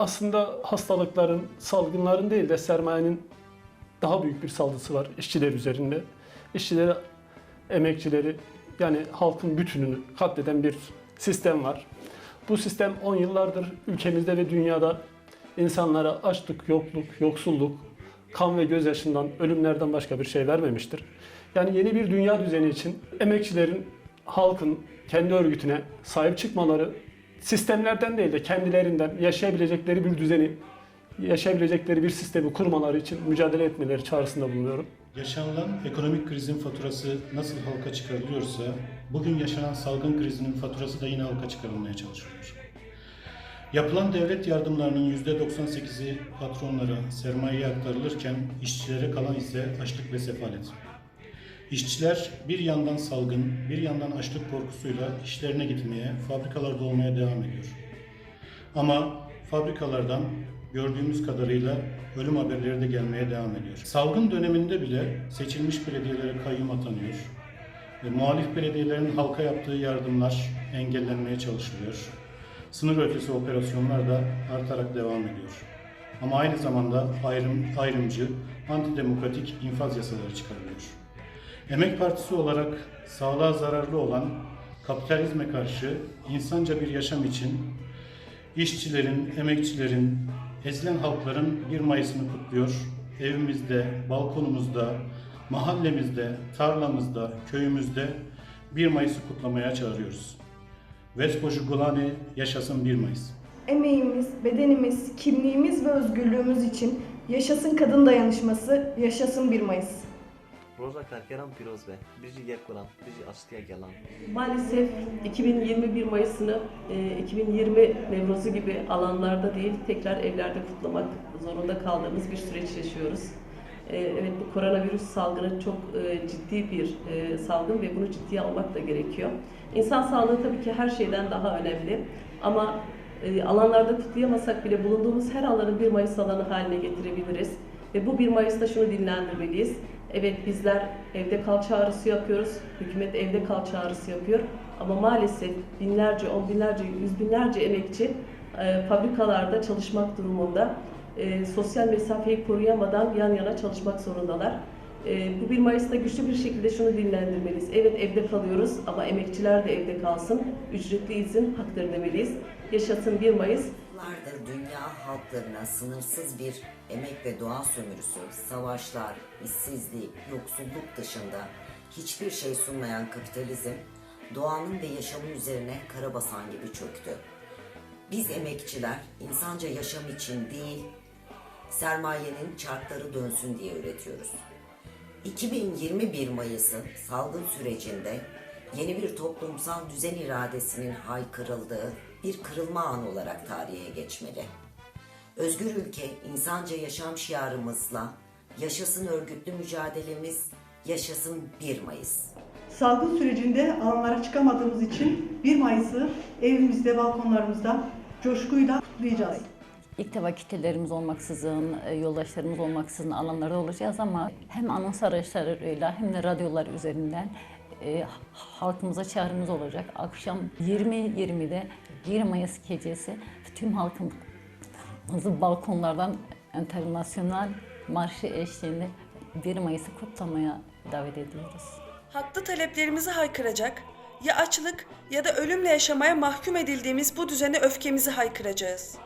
Aslında hastalıkların, salgınların değil de sermayenin daha büyük bir saldırısı var işçiler üzerinde. İşçileri, emekçileri yani halkın bütününü katleden bir sistem var. Bu sistem 10 yıllardır ülkemizde ve dünyada insanlara açlık, yokluk, yoksulluk, kan ve gözyaşından, ölümlerden başka bir şey vermemiştir. Yani yeni bir dünya düzeni için emekçilerin, halkın kendi örgütüne sahip çıkmaları, sistemlerden değil de kendilerinden yaşayabilecekleri bir düzeni, yaşayabilecekleri bir sistemi kurmaları için mücadele etmeleri çağrısında bulunuyorum. Yaşanılan ekonomik krizin faturası nasıl halka çıkarılıyorsa, bugün yaşanan salgın krizinin faturası da yine halka çıkarılmaya çalışılıyor. Yapılan devlet yardımlarının %98'i patronlara, sermayeye aktarılırken işçilere kalan ise açlık ve sefalet. İşçiler bir yandan salgın, bir yandan açlık korkusuyla işlerine gitmeye, fabrikalarda olmaya devam ediyor. Ama fabrikalardan gördüğümüz kadarıyla ölüm haberleri de gelmeye devam ediyor. Salgın döneminde bile seçilmiş belediyelere kayyum atanıyor. Ve muhalif belediyelerin halka yaptığı yardımlar engellenmeye çalışılıyor. Sınır ötesi operasyonlar da artarak devam ediyor. Ama aynı zamanda ayrım, ayrımcı, antidemokratik infaz yasaları çıkarılıyor. Emek Partisi olarak sağlığa zararlı olan kapitalizme karşı insanca bir yaşam için işçilerin, emekçilerin, ezilen halkların 1 Mayıs'ını kutluyor. Evimizde, balkonumuzda, mahallemizde, tarlamızda, köyümüzde 1 Mayıs'ı kutlamaya çağırıyoruz. Vespoju Gulani yaşasın 1 Mayıs. Emeğimiz, bedenimiz, kimliğimiz ve özgürlüğümüz için yaşasın kadın dayanışması, yaşasın 1 Mayıs. Roza karkeran pirozve, bizi yer kuran, bizi aslıya gelen. Maalesef 2021 Mayıs'ını e, 2020 Nevruz'u gibi alanlarda değil tekrar evlerde kutlamak zorunda kaldığımız bir süreç yaşıyoruz. E, Evet bu koronavirüs salgını çok e, ciddi bir e, salgın ve bunu ciddiye almak da gerekiyor. İnsan sağlığı tabii ki her şeyden daha önemli ama alanlarda kutlayamasak bile bulunduğumuz her alanı 1 Mayıs alanı haline getirebiliriz. Ve bu 1 Mayıs'ta şunu dinlendirmeliyiz. Evet bizler evde kal çağrısı yapıyoruz. Hükümet evde kal çağrısı yapıyor. Ama maalesef binlerce, on binlerce, yüz binlerce emekçi e, fabrikalarda çalışmak durumunda. E, sosyal mesafeyi koruyamadan yan yana çalışmak zorundalar. E, bu 1 Mayıs'ta güçlü bir şekilde şunu dinlendirmeliyiz. Evet evde kalıyoruz ama emekçiler de evde kalsın. Ücretli izin haktır demeliyiz. Yaşasın 1 Mayıs. Yıllardır dünya halklarına sınırsız bir emek ve doğa sömürüsü, savaşlar, işsizlik, yoksulluk dışında hiçbir şey sunmayan kapitalizm, doğanın ve yaşamın üzerine kara basan gibi çöktü. Biz emekçiler insanca yaşam için değil, sermayenin çarkları dönsün diye üretiyoruz. 2021 Mayıs'ı salgın sürecinde yeni bir toplumsal düzen iradesinin haykırıldığı bir kırılma anı olarak tarihe geçmeli. Özgür ülke, insanca yaşam şiarımızla yaşasın örgütlü mücadelemiz, yaşasın 1 Mayıs. Salgın sürecinde alanlara çıkamadığımız için 1 Mayıs'ı evimizde, balkonlarımızda coşkuyla kutlayacağız. İlk defa kitlelerimiz olmaksızın, e, yoldaşlarımız olmaksızın alanlarda olacağız ama hem anons araçlarıyla hem de radyolar üzerinden e, halkımıza çağrımız olacak. Akşam 20.20'de 1 Mayıs gecesi tüm halkımızı balkonlardan internasyonel marşı eşliğinde 1 Mayıs'ı kutlamaya davet ediyoruz. Haklı taleplerimizi haykıracak, ya açlık ya da ölümle yaşamaya mahkum edildiğimiz bu düzene öfkemizi haykıracağız.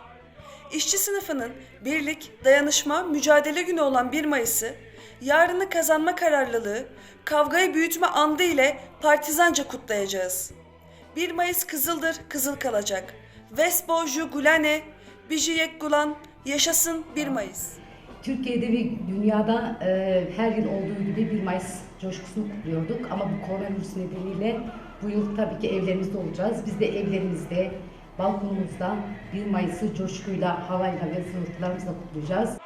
İşçi sınıfının birlik, dayanışma, mücadele günü olan 1 Mayıs'ı, yarını kazanma kararlılığı, kavgayı büyütme andı ile partizanca kutlayacağız. 1 Mayıs kızıldır, kızıl kalacak. Vespo ju gulane, bijiyek gulan, yaşasın 1 Mayıs. Türkiye'de ve dünyada e, her yıl olduğu gibi 1 Mayıs coşkusunu kutluyorduk ama bu koronavirüs nedeniyle bu yıl tabii ki evlerimizde olacağız. Biz de evlerimizde, balkonumuzda 1 Mayıs'ı coşkuyla, havayla ve zıvırtılarımızla kutlayacağız.